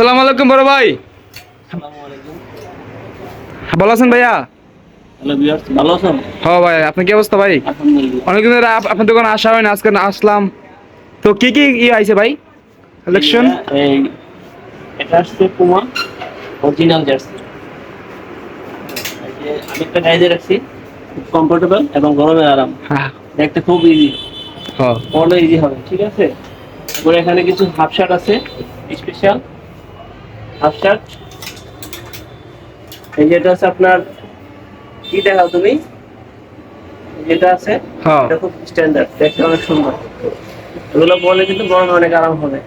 আসসালামু আলাইকুম বড় ভাই। ভালো আছেন ভাইয়া? ভালো আছেন? হ্যাঁ ভাই আপনার কি অবস্থা ভাই? অনেকদিন ধরে আপনার দোকানে আসা হয় না আজকে আসলাম। তো কি কি ই আইছে ভাই? কালেকশন এটা আসছে পুমা অরিজিনাল জার্সি আমি একটা গাইজে রাখছি খুব কমফোর্টেবল এবং গরমে আরাম। হ্যাঁ। দেখতে খুব ইজি হ্যাঁ ইজি হবে ঠিক আছে? এখানে কিছু হাফ শার্ট আছে স্পেশাল হাফ শার্ট। এই যেটা আছে আপনার কি দেখাও তুমি? যেটা আছে হ্যাঁ। এটা খুব স্ট্যান্ডার্ড দেখতে অনেক সুন্দর। এগুলো পরলে কিন্তু গরমে অনেক আরাম হবে।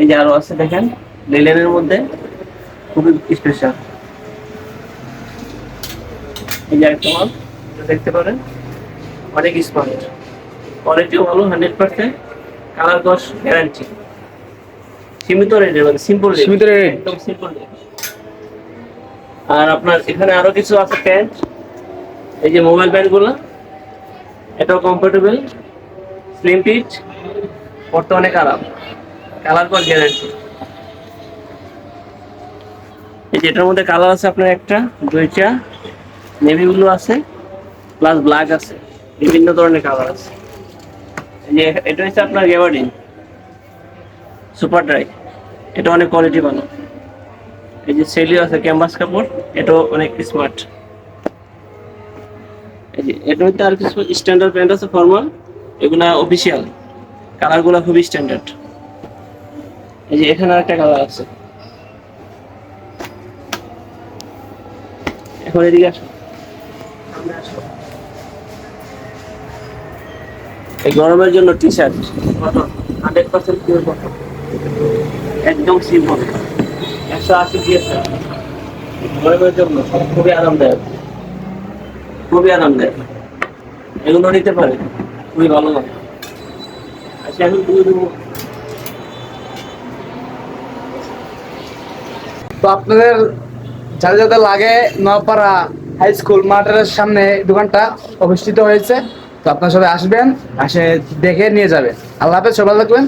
এই যে আরও আছে দেখেন লিলেনের মধ্যে খুবই স্পেশাল এই যে একটা মাল দেখতে পারেন অনেক স্মার্ট কোয়ালিটিও ভালো হান্ড্রেড পার্সেন্ট কালার কস গ্যারান্টি সীমিত রেটে মানে সিম্পল সীমিত rate? একদম সিম্পল আর আপনার এখানে আরও কিছু আছে প্যান্ট? এই যে মোবাইল প্যান্টগুলো এটাও কমফোর্টেবল স্লিম ফিট পড়তে অনেক আরাম কালার কস গ্যারান্টি এই যে এটার মধ্যে কালার আছে আপনার একটা দুইটা নেভি ব্লু আছে প্লাস ব্ল্যাক আছে বিভিন্ন ধরনের কালার আছে। এই যে এটা হচ্ছে আপনার গেভার্ডিন সুপার ড্রাই। এটা অনেক কোয়ালিটি ভালো। এই যে সেলিও আছে ক্যাম্বাস কাপড়, এটাও অনেক স্মার্ট এই যে এটা হচ্ছে আর কিছু স্ট্যান্ডার্ড প্যান্ট আছে ফর্মাল এগুলা অফিসিয়াল কালারগুলো খুবই স্ট্যান্ডার্ড এই যে এখানে একটা কালার আছে। এখন এদিকে আসো। এই গরমের জন্য T shirt hundred percent pure cotton একদম সিম্পল একশো আশি দিয়েছে গরমের জন্য খুবই আরামদায়ক। খুবই আরামদায়ক। এগুলো নিতে পারে। খুবই ভালো লাগে আচ্ছা এখন দেবো। তো আপনাদের যাদের যাদের লাগে নপাড়া হাই স্কুল মাঠের সামনে দোকানটা অবস্থিত হয়েছে তো আপনার সবাই আসবেন আসে দেখে নিয়ে যাবেন। আল্লাহ হাফেজ সবাই থাকবেন।